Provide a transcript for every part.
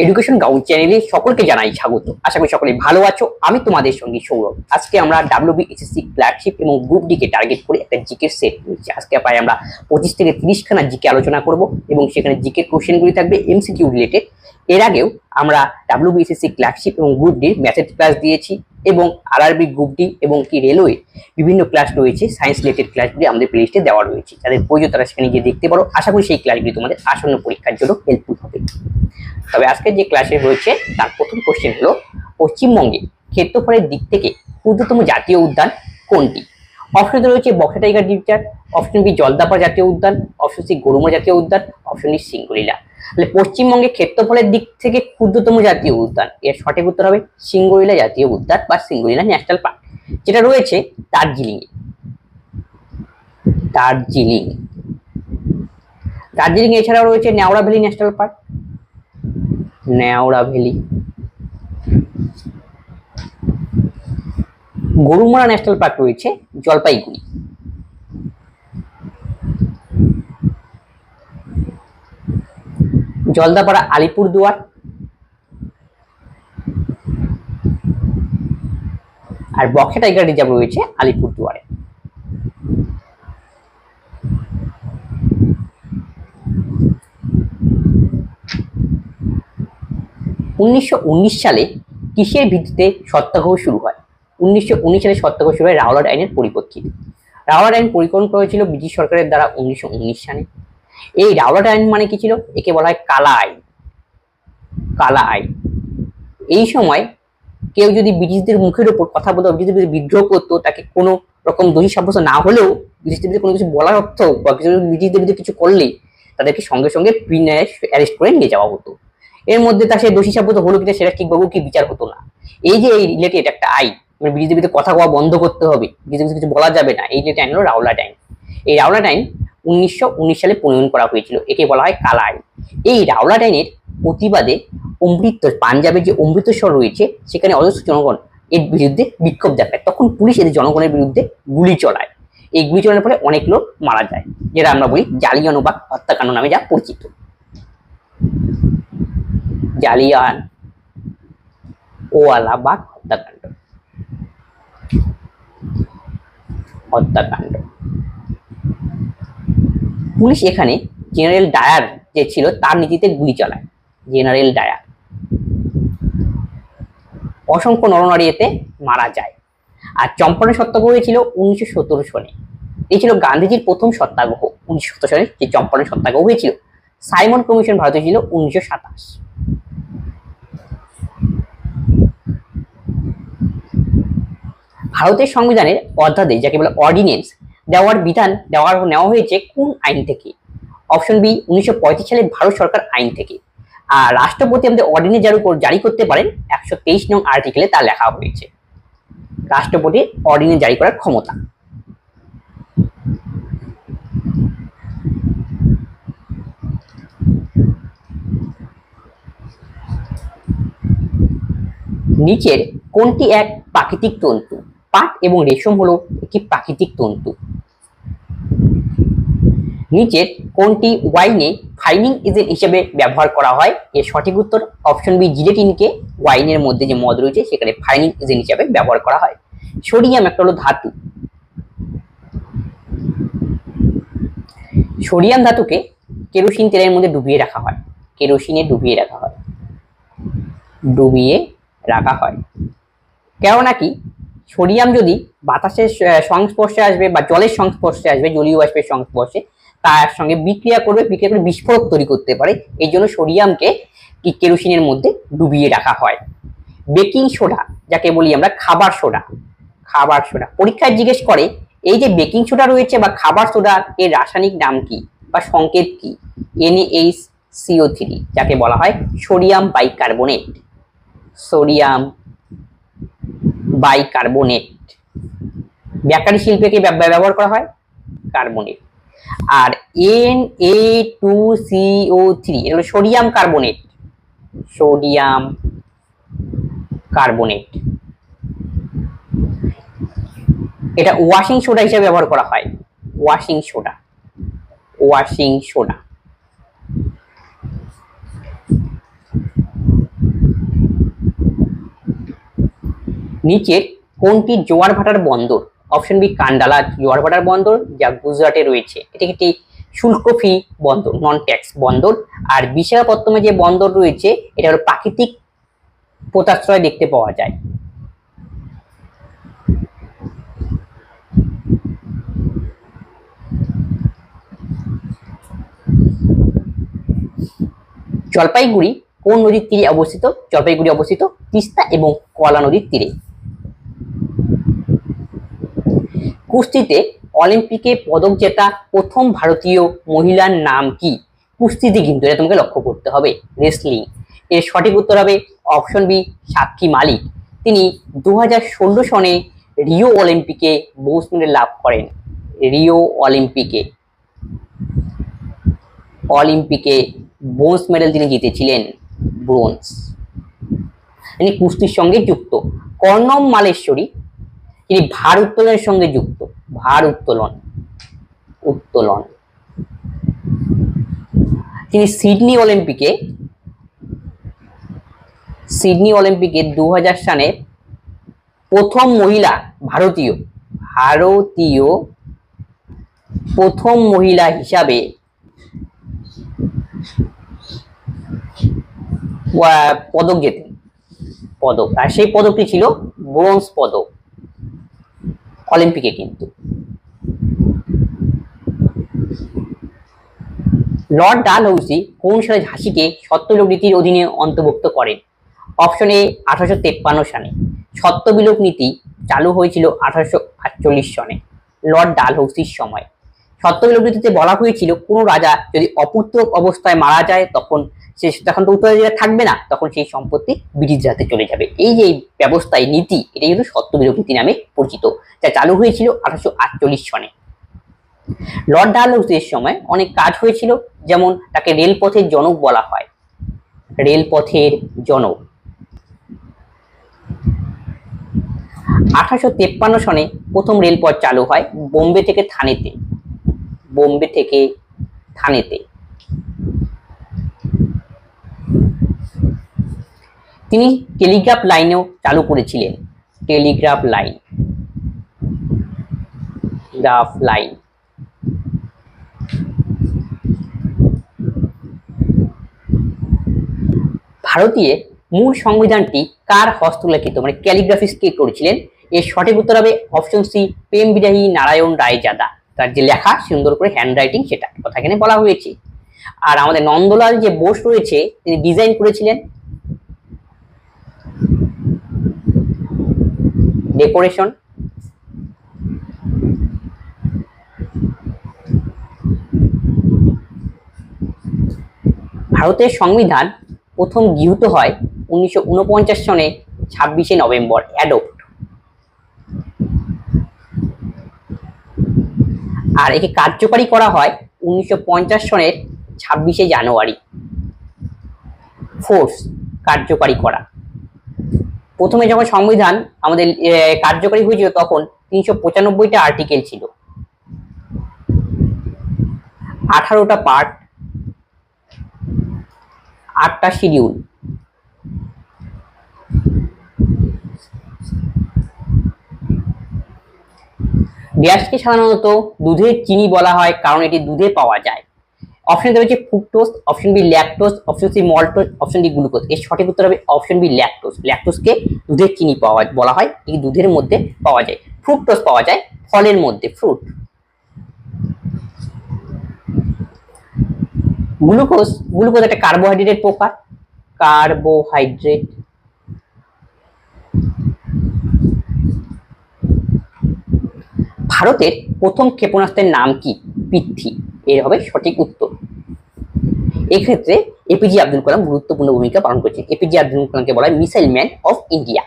Education gown চ্যানেলে সকলকে জানাই স্বাগত। আশা করি সকলে ভালো আছো। আমি তোমাদের সঙ্গে সৌরভ। আজকে আমরা ডাব্লিউবি এসএসসি ফ্ল্যাগশিপ এবং গ্রুপ ডিকে টার্গেট করে একটা জিকে সেট নিয়েছি আজকে প্রায় আমরা পঁচিশ থেকে তিরিশখানা জিকে আলোচনা করব এবং সেখানে জিকে কোশ্চেনগুলি থাকবে এমসিকিউ রিলেটেড এর আগেও আমরা ডাব্লিউবি এসএসসি ফ্ল্যাগশিপ এবং গ্রুপ ডির ম্যাথের ক্লাস দিয়েছি এবং আরআরবি গ্রুপ ডি এবং কি রেলওয়ে বিভিন্ন ক্লাস রয়েছে সায়েন্স রিলেটেড ক্লাসগুলি আমাদের প্লেলিস্টে দেওয়া রয়েছে। যাদের প্রয়োজন তারা সেখানে গিয়ে দেখতে পারো। আশা করি সেই ক্লাসগুলি তোমাদের আসন্ন পরীক্ষার জন্য হেল্পফুল হবে। তবে আজকে যে ক্লাসে রয়েছে, তার প্রথম কোশ্চেন হলো, পশ্চিমবঙ্গে ক্ষেত্রফলের দিক থেকে ক্ষুদ্রতম জাতীয় উদ্যান কোনটি? অপশনে রয়েছে Buxa tiger reserve option B Jaldapara জাতীয় উদ্যান অপশন সি গরুমা জাতীয় উদ্যান অপশন ডি সিঙ্গুলিলা। তাহলে পশ্চিমবঙ্গে ক্ষেত্রফলের দিক থেকে ক্ষুদ্রতম জাতীয় উদ্যান, এর সঠিক উত্তর হবে সিঙ্গুলিলা জাতীয় উদ্যান বা সিঙ্গুলিলা ন্যাশনাল পার্ক। যেটা রয়েছে দার্জিলিং এ দার্জিলিং। দার্জিলিং এছাড়াও রয়েছে Neora valley national park Neora valley Gorumara national park রয়েছে জলপাইগুড়ি। জলদাপাড়া আলিপুরদুয়ার। আর বক্সা টাইগার রিজার্ভ রয়েছে আলিপুরদুয়ারে। উনিশশো উনিশ সালে কিসের ভিত্তিতে সত্যাগ্রহ শুরু হয়? উনিশশো উনিশ সালে সত্যাগ্রহ শুরু হয় রাওলাট আইনের পরিপ্রেক্ষিতে রাওলাট আইন পরিকল্পনা করা হয়েছিল ব্রিটিশ সরকারের দ্বারা উনিশশো উনিশ সালে। এই রাওলাট আইন মানে কি ছিল? একে বলা হয় কালা আইন। কালা আইন। এই সময় কেউ যদি ব্রিটিশদের মুখের উপর কথা বলতো, ব্রিটিশদের বিরুদ্ধে বিদ্রোহ করতো, তাকে কোনো রকম দোষী সাব্যস্ত না হলেও ব্রিটিশদের বিরুদ্ধে কোনো কিছু বলার অর্থ বা ব্রিটিশদের বিরুদ্ধে কিছু করলেই তাদেরকে সঙ্গে সঙ্গে অ্যারেস্ট করে নিয়ে যাওয়া হতো। এর মধ্যে তার সে দোষী সাব্যস্ত হলো কিনা সেটা ঠিকভাবে কি বিচার হতো না? এই যে এই রিলেটেড একটা আইন মানে বিজেপিতে কথা কোয়া বন্ধ করতে হবে বিজেপিতে কিছু বলা যাবে না, এই যে আইন হলো রাওলাট আইন। এই রাওলাট আইন উনিশশো উনিশ সালে প্রণয়ন করা হয়েছিল, একে বলা হয় কালা আইন। এই রাওলাট আইনের প্রতিবাদে অমৃত পাঞ্জাবের যে অমৃতসর রয়েছে, সেখানে অজস্র জনগণ এর বিরুদ্ধে বিক্ষোভ দেখায়। তখন পুলিশ এদের জনগণের বিরুদ্ধে গুলি চলায়। এই গুলি চালানোর ফলে অনেক লোক মারা যায়, যেটা আমরা বলি জালিয়ানবাগ হত্যাকাণ্ড নামে যা পরিচিত। জালিয়ান ওয়ালাবাগ হত্যাকাণ্ড হত্যাকাণ্ড পুলিশ এখানে জেনারেল ডায়ার যে ছিল, তার নীতিতে গুলি চালায়। জেনারেল ডায়ার অসংখ্য নরনারী এতে মারা যায়। আর চম্পারণ সত্যাগ্রহ ছিল উনিশশো সতেরো সালে এই ছিল গান্ধীজির প্রথম সত্যাগ্রহ। উনিশশো সালে যে চম্পারণ সত্যাগ্রহ হয়েছিল, সাইমন কমিশন ভারতে ছিল উনিশশো সাতাশ। ভারতের সংবিধানের অধ্যাদেশ, যাকে বলে অর্ডিনেন্স দেওয়ার বিধান দেওয়ার নেওয়া হয়েছে কোন আইন থেকে? অপশন বি উনিশশো সালে ভারত সরকার আইন থেকে। আর রাষ্ট্রপতি আমাদের অর্ডিনেন্স জারি জারি করতে পারেন, একশো তেইশ নং আর্টিকেলে তা লেখা হয়েছে। রাষ্ট্রপতির অর্ডিনেন্স জারি করার ক্ষমতা। নিচের কোনটি এক প্রাকৃতিক তন্তু? পাট এবং রেশম হলো একটি প্রাকৃতিক তন্তু। নিচের কোনটি ওয়াইনে ফাইনিং এজেন্ট হিসেবে ব্যবহার করা হয়? এর সঠিক উত্তর অপশন বি জিলেটিনকে। ওয়াইনের মধ্যে যে মদ রয়েছে, সেখানে ফাইনিং এজেন্ট হিসেবে ব্যবহার করা হয়। সোডিয়াম একটা হলো ধাতু। সোডিয়াম ধাতুকে কেরোসিন তেলের মধ্যে ডুবিয়ে রাখা হয়। কেরোসিনে ডুবিয়ে রাখা হয়। ডুবিয়ে রাখা হয়। কেননা কি? সোডিয়াম যদি বাতাসের সংস্পর্শে আসবে বা জলের সংস্পর্শে আসবে, জলীয় বাষ্পের সংস্পর্শে, তার সঙ্গে বিক্রিয়া করবে, বিক্রিয়া করে বিস্ফোরক তৈরি করতে পারে। এই জন্য সোডিয়ামকে কেরোসিনের মধ্যে ডুবিয়ে রাখা হয়। বেকিং সোডা, যাকে বলি আমরা, খাবার সোডা। খাবার সোডা। পরীক্ষায় জিজ্ঞেস করে, এই যে বেকিং সোডা রয়েছে বা খাবার সোডা, এর রাসায়নিক নাম কি বা সংকেত কি? এনএইচ সিও থ্রি, যাকে বলা হয় sodium bicarbonate. Sodium bicarbonate bakery শিল্পে কি ব্যব- ব্যবহার করা হয় carbonate R N A two CO three এটা হলো সোডিয়াম কার্বনেট সোডিয়াম কার্বনেট এটা ওয়াশিং সোডা হিসেবে ব্যবহার করা হয়। ওয়াশিং সোডা ওয়াশিং সোডা নিচের কোনটি জোয়ার ভাটার বন্দর? অপশন বি কান্ডালা জোয়ার ভাটার বন্দর, যা গুজরাটে রয়েছে। এটি একটি শুল্ক ফি বন্দর নন ট্যাক্স বন্দর। আর বিশাখাপত্তমে যে বন্দর রয়েছে, এটা হলো প্রাকৃতিক পোতাশ্রয় দেখতে পাওয়া যায়। জলপাইগুড়ি কোন নদীর তীরে অবস্থিত? জলপাইগুড়ি অবস্থিত তিস্তা এবং কলা নদীর তীরে। কুস্তিতে অলিম্পিকে পদক জেতা প্রথম ভারতীয় মহিলার নাম কি? কুস্তিতে কিন্তু এটা তোমাকে লক্ষ্য করতে হবে রেসলিং এর সঠিক উত্তর হবে অপশন বি সাক্ষী মালিক। তিনি দু হাজার ষোলো সনে রিও অলিম্পিকে ব্রোঞ্জ লাভ করেন। রিও অলিম্পিকে। অলিম্পিকে ব্রোঞ্জ মেডেল তিনি জিতেছিলেন ব্রোঞ্জ তিনি কুস্তির সঙ্গে যুক্ত। কর্ণম মালেশ্বরী তিনি ভার উত্তোলনের সঙ্গে যুক্ত। ভার উত্তোলন। উত্তোলন। তিনি সিডনি অলিম্পিকে সিডনি অলিম্পিকে দু হাজার সালে প্রথম মহিলা ভারতীয় ভারতীয় প্রথম মহিলা হিসাবে পদক জেতেন। পদক। আর সেই পদকটি ছিল ব্রোঞ্জ পদক। অলিম্পিকে কিন্তু। লর্ড ডালহৌসি কোন সালে ঝাঁসিকে সত্যলোক নীতির অধীনে অন্তর্ভুক্ত করেন? অপশন এ, আঠারোশো তেপ্পান্ন সালে। সত্যবিলোপ নীতি চালু হয়েছিল আঠারোশো আটচল্লিশ সনে, লর্ড ডালহৌসির সময়। সত্যবিলোপ নীতিতে বলা হয়েছিল, কোনো রাজা যদি অপুত্র অবস্থায় মারা যায়, তখন সে তখন তো উত্তরাধিকার থাকবে না, তখন সেই সম্পত্তি ব্রিটিশ হাতে চলে যাবে। এই যে এই ব্যবস্থা এই নীতি এটা কিন্তু সত্যবিলোপ নীতি নামে পরিচিত, যা চালু হয়েছিল আঠারোশো আটচল্লিশ সনে। লর্ড ডালহৌসির সময় অনেক কাজ হয়েছিল, যেমন তাকে রেলপথের জনক বলা হয়। রেলপথের জনক। আঠারোশো তেপ্পান্ন সনে প্রথম রেলপথ চালু হয় বোম্বে থেকে থানেতে। বোম্বে থেকে থানেতে। তিনি টেলিগ্রাফ লাইনেও চালু করেছিলেন। Telegraph line. Graph line. ভারতীয় মূল সংবিধানটি কার হস্তলিখিত? মানে ক্যালিগ্রাফিস কে করেছিলেন? এর সঠিক উত্তর হবে অপশন সি, প্রেম বিরাহী নারায়ণ রায়জাদা। তার যে লেখা, সুন্দর করে হ্যান্ড রাইটিং সেটা, কথা এখানে বলা হয়েছে। আর আমাদের নন্দলাল যে বোস রয়েছে, তিনি ডিজাইন করেছিলেন। ডেকোরেশন। ভারতের সংবিধান প্রথম গৃহীত হয় উনিশশো উনপঞ্চাশ সনে ছাব্বিশে নভেম্বর, অ্যাডপ্ট। আর একে কার্যকারী করা হয় উনিশশো পঞ্চাশ সনের ছাব্বিশে জানুয়ারি। ফোর্স কার্যকারী করা। প্রথমে যখন সংবিধান আমাদের কার্যকরী হয়েছিল তখন তিনশো পঁচানব্বইটা আর্টিকেল ছিল। আঠারোটা পার্ট আটটা শিডিউল গ্যাসকে সাধারণত দুধের চিনি বলা হয়, কারণ এটি দুধে পাওয়া যায়। অপশন রয়েছে fructose option B lactose option C maltose option D glucose এর সঠিক উত্তর হবে অপশন বি ল্যাকটোজ ল্যাকটোজকে দুধের চিনি পাওয়া বলা হয়, এই দুধের মধ্যে পাওয়া যায়। ফ্রুক্টোজ পাওয়া যায়, ফলের মধ্যে ফ্রুট গ্লুকোজ গ্লুকোজ একটা কার্বোহাইড্রেটের প্রকার কার্বোহাইড্রেট ভারতের প্রথম ক্ষেপণাস্ত্রের নাম কি? পৃথ্বী এর হবে সঠিক উত্তর। এক্ষেত্রে এপিজে আব্দুল কালাম গুরুত্বপূর্ণ ভূমিকা পালন করেছেন। এপিজে আব্দুল কালামকে বলা হয় মিসাইল ম্যান অফ ইন্ডিয়া।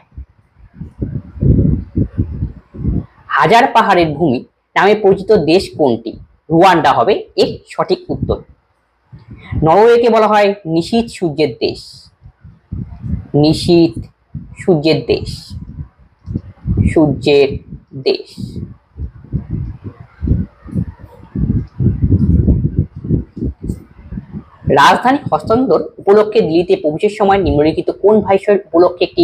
হাজার পাহাড়ের ভূমি নামে পরিচিত দেশ কোনটি? রুয়ান্ডা হবে এর সঠিক উত্তর। নরওয়েকে বলা হয় নিশীত সূর্যের দেশ। নিশীত সূর্যের দেশ। সূর্যের দেশ। রাজধানী হস্তান্তর উপলক্ষে দিল্লিতে প্রবেশের সময় নিম্নলিখিত কোন ভাইসরয় উপলক্ষে একটি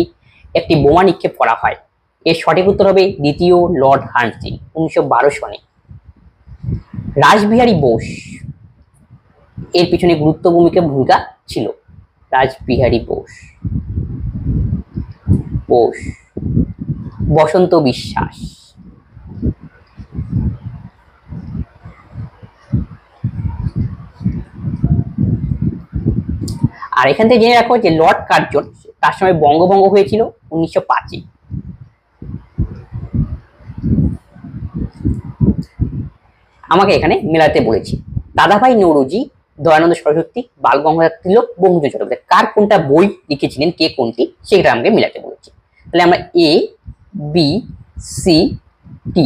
একটি বোমা নিক্ষেপ করা হয়? এর সঠিক উত্তর হবে দ্বিতীয় লর্ড হার্নসিং উনিশশো সনে। রাসবিহারী বোস, এর পিছনে গুরুত্ব ভূমিকা ভূমিকা ছিল। রাসবিহারী বোস। বোস, বসন্ত বিশ্বাস। আর এখান থেকে জেনে রাখো যে লর্ড কার্জন তার সময় বঙ্গভঙ্গ হয়েছিল উনিশশো পাঁচে। আমাকে এখানে মেলাতে বলেছে। দাদাভাই নৌরুজি, দয়ানন্দ সরস্বতী বাল গঙ্গাধর তিলক বঙ্কিমচন্দ্র চট্টোপাধ্যায়। কার কোনটা বই লিখেছিলেন, কে কোনটি, সেটা আমাকে মেলাতে বলেছে। তাহলে আমরা এ বি সি টি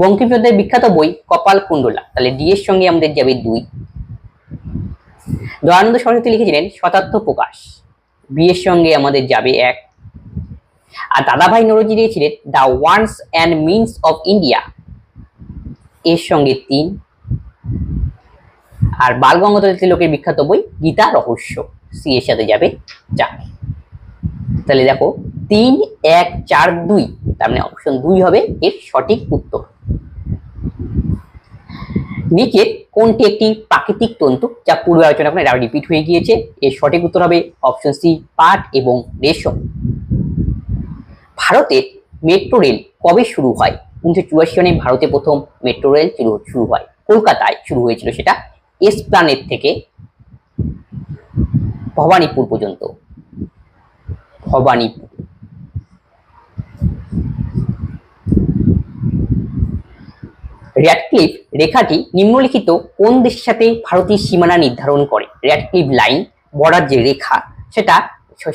বঙ্কিমচন্দ্রের বিখ্যাত বই কপাল কুণ্ডলা তাহলে ডি এর সঙ্গে আমাদের যাবে দুই। দয়ানন্দ সরস্বতী লিখেছিলেন শতার্থ প্রকাশ। বিয়ের সঙ্গে আমাদের যাবে এক। আর দাদাভাই নরজি দিয়েছিলেন the wants and means of India এর সঙ্গে তিন। আর বাল গঙ্গাধর তিলকের বিখ্যাত বই গীতা রহস্য সি এর সাথে যাবে চার। তাহলে দেখো, তিন, এক, চার, দুই, তার মানে অপশন দুই হবে এর সঠিক উত্তর। নিচের কোনটি একটি প্রাকৃতিক তন্তু যা পূর্বে আলোচনা করে আবার রিপিট হয়ে গিয়েছে? এর সঠিক উত্তর হবে অপশন সি পাট এবং রেশম। ভারতের মেট্রো রেল কবে শুরু হয়? উনিশশো চুরাশি সনে ভারতে প্রথম মেট্রো রেল শুরু শুরু হয়। কলকাতায় শুরু হয়েছিল সেটা এসপ্লানেট থেকে ভবানীপুর পর্যন্ত। ভবানীপুর। র্যাডক্লিফ রেখাটি নিম্নলিখিত কোন দেশের সাথে ভারতের সীমানা নির্ধারণ করে? র্যাডক্লিফ লাইন বর্ডার যে রেখা, সেটা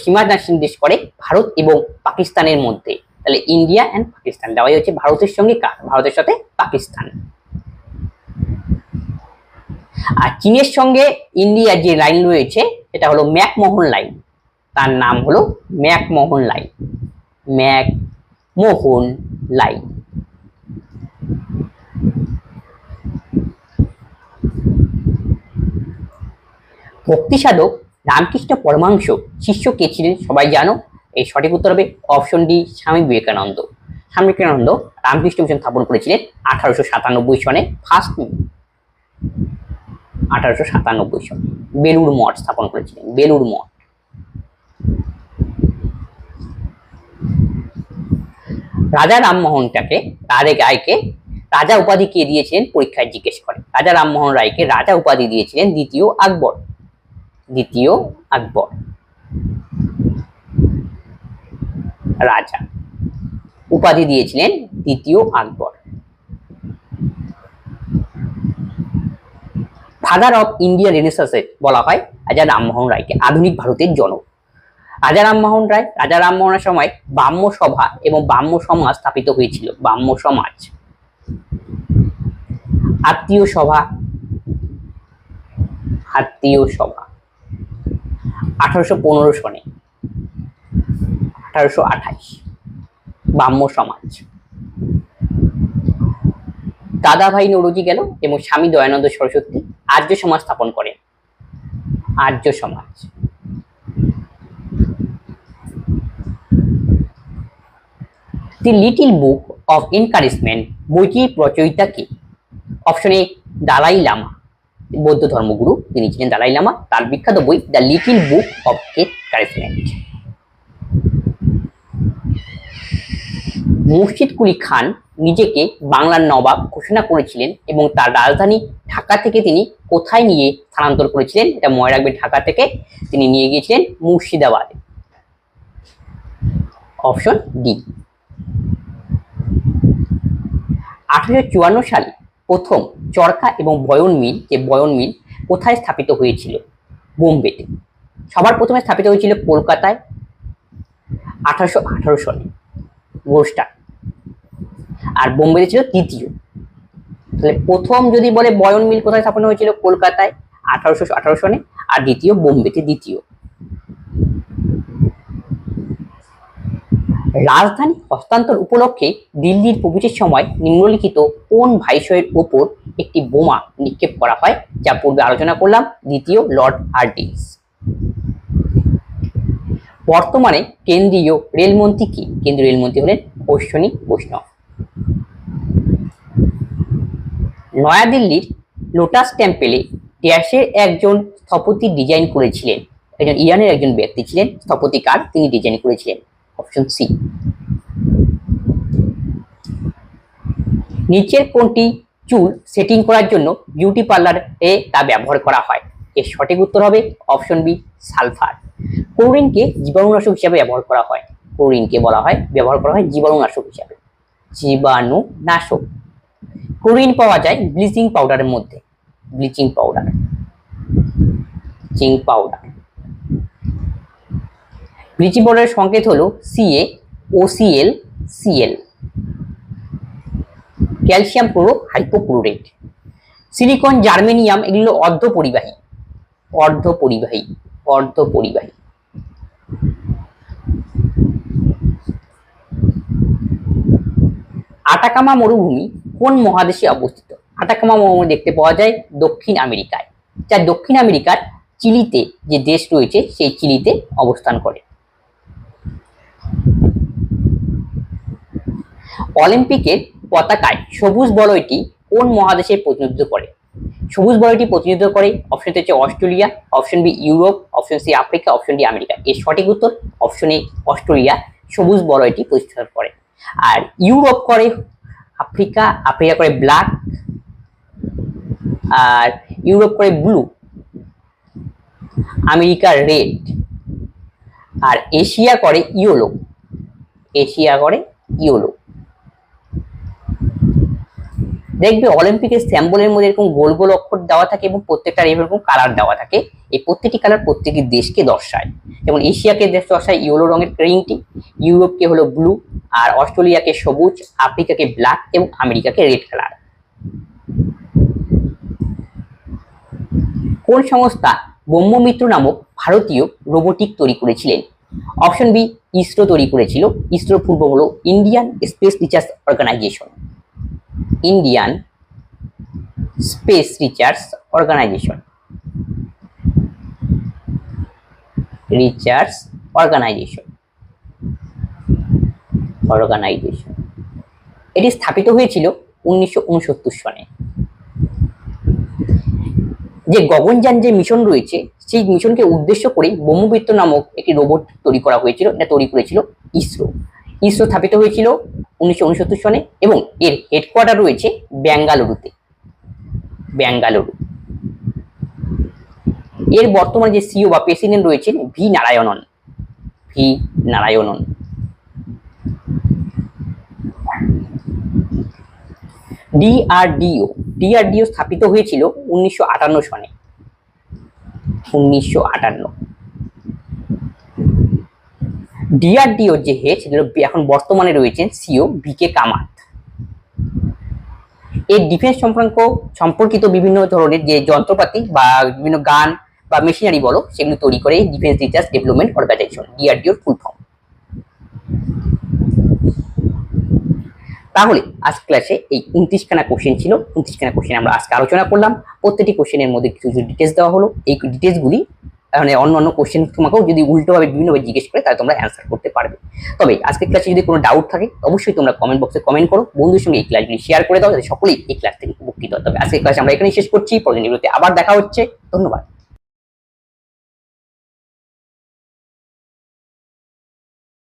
সীমানা নির্দেশ করে ভারত এবং পাকিস্তানের মধ্যে। তাহলে ইন্ডিয়া অ্যান্ড পাকিস্তান দেওয়াই হচ্ছে ভারতের সঙ্গে কার? ভারতের সাথে পাকিস্তান। আর চীনের সঙ্গে ইন্ডিয়ার যে লাইন রয়েছে, সেটা হলো ম্যাকমোহন লাইন তার নাম হলো ম্যাকমোহন লাইন ম্যাকমোহন লাইন ভক্তি সাধক রামকৃষ্ণ পরমাংশ শিষ্য কে ছিলেন সবাই জানো? এই সঠিক উত্তর হবে option D Swami Vivekananda. Swami Vivekananda Ramakrishna mission স্থাপন করেছিলেন আঠারোশো সাতানব্বই সনে ফার্স্ট আঠারোশো সাতানব্বই সনে বেলুড় মঠ স্থাপন করেছিলেন, বেলুড় মঠ। রাজা রামমোহনটাকে রাজা রায়কে, রাজা উপাধি কে দিয়েছিলেন? পরীক্ষায় জিজ্ঞেস করে। রাজা রামমোহন রায়কে রাজা উপাধি দিয়েছিলেন দ্বিতীয় আকবর। দ্বিতীয় আকবর। রাজা। উপাধি দিয়েছিলেন দ্বিতীয় আকবর। ফাদার অফ ইন্ডিয়া রেনেসাসে বলা হয় রাজা রামমোহন রায়কে, আধুনিক ভারতের জনক। রাজা রামমোহন রায়, রাজা রামমোহনের সময় ব্রাহ্ম সভা এবং ব্রাহ্ম সমাজ স্থাপিত হয়েছিল, ব্রাহ্ম সমাজ। আত্মীয় সভা। আত্মীয় সভা। আঠারোশো পনেরো সনে। আঠারোশো আঠাইশ ব্রাহ্ম সমাজ। দাদাভাই নরুজি গেল এবং স্বামী দয়ানন্দ সরস্বতী আর্য সমাজ স্থাপন করেন। Arya Samaj. The Little Book of encouragement, বইটির রচয়িতা কে অপশন এ দালাই লামা। বৌদ্ধ ধর্মগুরু তিনি ছিলেন দালাই লামা। তার বিখ্যাত বই the little book of encouragement Murshid Quli Khan নিজেকে বাংলার নবাব ঘোষণা করেছিলেন এবং তার রাজধানী ঢাকা থেকে তিনি কোথায় নিয়ে স্থানান্তর করেছিলেন, এটা মনে রাখবে ঢাকা থেকে তিনি নিয়ে গিয়েছিলেন মুর্শিদাবাদে। Option D. আঠারোশো চুয়ান্ন সালে প্রথম চরকা এবং বয়ন মিল, যে বয়ন মিল কোথায় স্থাপিত হয়েছিল? বোম্বেতে। সবার প্রথমে স্থাপিত হয়েছিল কলকাতায় আঠারোশো আঠারো সালে গোষ্ঠা আর বোম্বেতে ছিল তৃতীয়। তাহলে প্রথম যদি বলে বয়ন মিল কোথায় স্থাপন হয়েছিল? কলকাতায় আঠারোশো আঠারো সনে আর দ্বিতীয় বোম্বেতে দ্বিতীয়। রাজধানী হস্তান্তর উপলক্ষে দিল্লির প্রবেশের সময় নিম্নলিখিত কোন ভাইসয়ের ওপর একটি বোমা নিক্ষেপ করা হয়, যা পূর্বে আলোচনা করলাম, দ্বিতীয় লর্ড হার্ডিংস বর্তমানে কেন্দ্রীয় রেলমন্ত্রী কি? কেন্দ্রীয় রেলমন্ত্রী হলেন অশ্বিনী বৈষ্ণব। নয়াদিল্লির লোটাস টেম্পেলে ড্যাশের একজন স্থপতি ডিজাইন করেছিলেন। একজন ইরানের একজন ব্যক্তি ছিলেন। স্থপতি স্থপতিকার তিনি ডিজাইন করেছিলেন। অপশন সি নিচের কোনটি চুল সেটিং করার জন্য বিউটি পার্লারে তা ব্যবহার করা হয়? এর সঠিক উত্তর হবে অপশন বি সালফার ক্লোরিনকে জীবাণুনাশক হিসাবে ব্যবহার করা হয়। ক্লোরিনকে বলা হয়, ব্যবহার করা হয় জীবাণুনাশক হিসাবে। জীবাণুনাশক। ক্লোরিন পাওয়া যায় ব্লিচিং পাউডারের মধ্যে। Bleaching powder bleaching powder bleaching পাউডারের সংকেত হলো CA OCL CL calcium chloro hypochlorite. Silicon, germanium, এগুলো অর্ধ পরিবাহী অর্ধ পরিবাহী অর্ধ পরিবাহী আটাকামা মরুভূমি কোন মহাদেশে অবস্থিত? আটাকামা মরুভূমি দেখতে পাওয়া যায় দক্ষিণ আমেরিকায়। যা দক্ষিণ আমেরিকার চিলিতে যে দেশ রয়েছে, সেই চিলিতে অবস্থান করে। অলিম্পিকের পতাকায় সবুজ বলয়টি কোন মহাদেশের প্রতিনিধিত্ব করে? সবুজ বলয়টি প্রতিনিধিত্ব করে অপশন হচ্ছে Australia option B Europe option C Africa option D America. এর সঠিক উত্তর অপশন এ অস্ট্রেলিয়া। সবুজ বলয়টি প্রতিষ্ঠা করে। আর ইউরোপ করে, আফ্রিকা আফ্রিকা করে ব্ল্যাক আর ইউরোপ করে ব্লু আমেরিকা রেড আর এশিয়া করে ইয়োলো। এশিয়া করে ইয়োলো। দেখবে অলিম্পিকের স্যাম্বলের মধ্যে এরকম গোল গোল অক্ষর দেওয়া থাকে এবং প্রত্যেকটার এরকম কালার দেওয়া থাকে। এই প্রত্যেকটি কালার প্রত্যেকটি দেশকে দর্শায়। যেমন এশিয়াকে দেশ দর্শায় ইয়েলো রঙের রিংটি ইউরোপকে হলো ব্লু আর অস্ট্রেলিয়াকে সবুজ, আফ্রিকাকে ব্ল্যাক এবং আমেরিকাকে রেড কালার কোন সংস্থা ব্রহ্মমিত্র নামক ভারতীয় রোবোটিক তৈরি করেছিলেন? অপশন বি ইসরো তৈরি করেছিল। ইসরো পূর্ব হলো Indian space research organisation Indian space research organisation research organisation organisation এটি স্থাপিত হয়েছিল উনিশশো উনসত্তর সনে। যে গগনযান যে মিশন রয়েছে, সেই মিশনকে উদ্দেশ্য করে ব্রহ্মবিত্ত নামক একটি রোবট তৈরি করা হয়েছিল, এটা তৈরি করেছিল ইসরো। ইসরো স্থাপিত হয়েছিল উনিশশো উনসত্তর সনে এবং এর হেডকোয়ার্টার রয়েছে বেঙ্গালুরুতে বেঙ্গালুরু এর বর্তমানে যে সিও বা প্রেসিডেন্ট রয়েছেন V Narayanan. V Narayanan. DRDO DRDO স্থাপিত হয়েছিল উনিশশো আটান্ন সনে। উনিশশো আটান্ন। ডিআরডিও যে হেড এখন বর্তমানে রয়েছেন সিও বিকে কামাত এর ডিফেন্স সংক্রান্ত সম্পর্কিত বিভিন্ন ধরনের যে যন্ত্রপাতি বা বিভিন্ন গান বা মেশিনারি বলো, সেগুলো তৈরি করে ডিফেন্স রিসার্চ ডেভেলপমেন্ট অর্গানাইজেশন ডিআরডিওর ফুল ফর্ম তাহলে আজ ক্লাসে এই উনত্রিশখানা কোশ্চেন ছিল। উনত্রিশখানা কোশ্চেন আমরা আজকে আলোচনা করলাম। প্রত্যেকটি কোশ্চেনের মধ্যে কিছু কিছু ডিটেলস দেওয়া হলো। এই ডিটেলসগুলি মানে অন্য অন্য কোশ্চেন তোমাকেও যদি উল্টোভাবে বিভিন্নভাবে জিজ্ঞেস করে তাহলে তোমরা অ্যান্সার করতে পারবে। তবে আজকের ক্লাসে যদি কোনো ডাউট থাকে, অবশ্যই তোমরা কমেন্ট বক্সে কমেন্ট করো বন্ধুর সঙ্গে এই ক্লাসগুলি শেয়ার করে দাও, যাতে সকলেই এই ক্লাস থেকে উপকৃত হয়। তবে আজকের ক্লাসে আমরা এখানেই শেষ করছি, পরের আবার দেখা হচ্ছে। ধন্যবাদ।